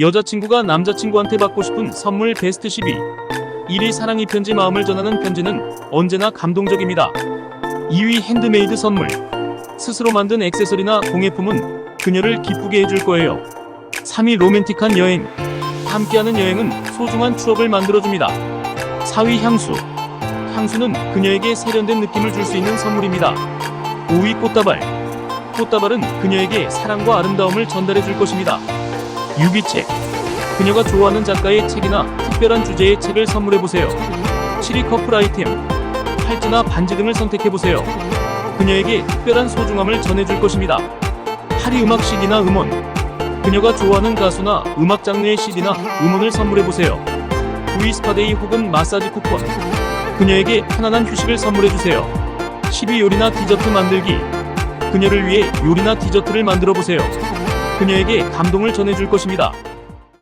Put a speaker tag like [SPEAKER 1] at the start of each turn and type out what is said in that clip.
[SPEAKER 1] 여자친구가 남자친구한테 받고 싶은 선물 베스트 12. 1위 사랑이 편지 마음을 전하는 편지는 언제나 감동적입니다. 2위 핸드메이드 선물. 스스로 만든 액세서리나 공예품은 그녀를 기쁘게 해줄 거예요. 3위 로맨틱한 여행. 함께하는 여행은 소중한 추억을 만들어줍니다. 4위 향수. 향수는 그녀에게 세련된 느낌을 줄 수 있는 선물입니다. 5위 꽃다발. 꽃다발은 그녀에게 사랑과 아름다움을 전달해 줄 것입니다. 6위 책. 그녀가 좋아하는 작가의 책이나 특별한 주제의 책을 선물해 보세요. 7위 커플 아이템. 팔찌나 반지 등을 선택해 보세요. 그녀에게 특별한 소중함을 전해줄 것입니다. 8위 음악 CD나 음원. 그녀가 좋아하는 가수나 음악 장르의 CD나 음원을 선물해 보세요. 9위 스파데이 혹은 마사지 쿠폰. 그녀에게 편안한 휴식을 선물해 주세요. 10위 요리나 디저트 만들기. 그녀를 위해 요리나 디저트를 만들어 보세요. 그녀에게 감동을 전해줄 것입니다.